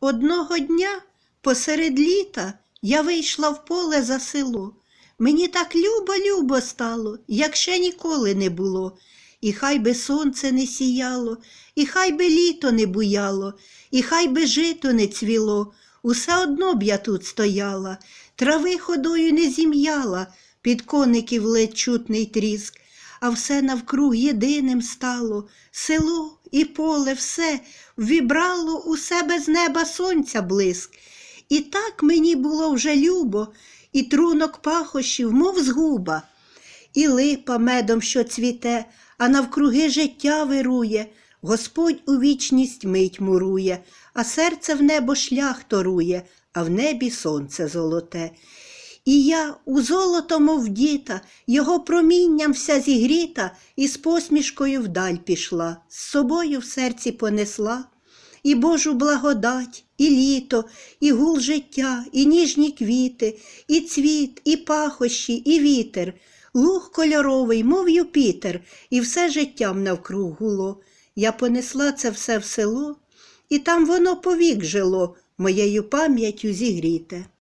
Одного дня посеред літа я вийшла в поле за село. Мені так любо-любо стало, як ще ніколи не було. І хай би сонце не сіяло, і хай би літо не буяло, і хай би жито не цвіло, усе одно б я тут стояла, трави ходою не зім'яла, під коників ледь чутний тріск, а все навкруг єдиним стало, село і поле все вібрало у себе з неба сонця блиск. І так мені було вже любо, і трунок пахощів, мов згуба, і липа медом, що цвіте, а навкруги життя вирує, Господь у вічність мить мурує, а серце в небо шлях торує, а в небі сонце золоте. І я у золото, мов діта, його промінням вся зігріта, і з посмішкою вдаль пішла, з собою в серці понесла. І Божу благодать, і літо, і гул життя, і ніжні квіти, і цвіт, і пахощі, і вітер, луг кольоровий, мов Юпітер, і все життям навкруг гуло. Я понесла це все в село, і там воно повік жило, моєю пам'яттю зігріте.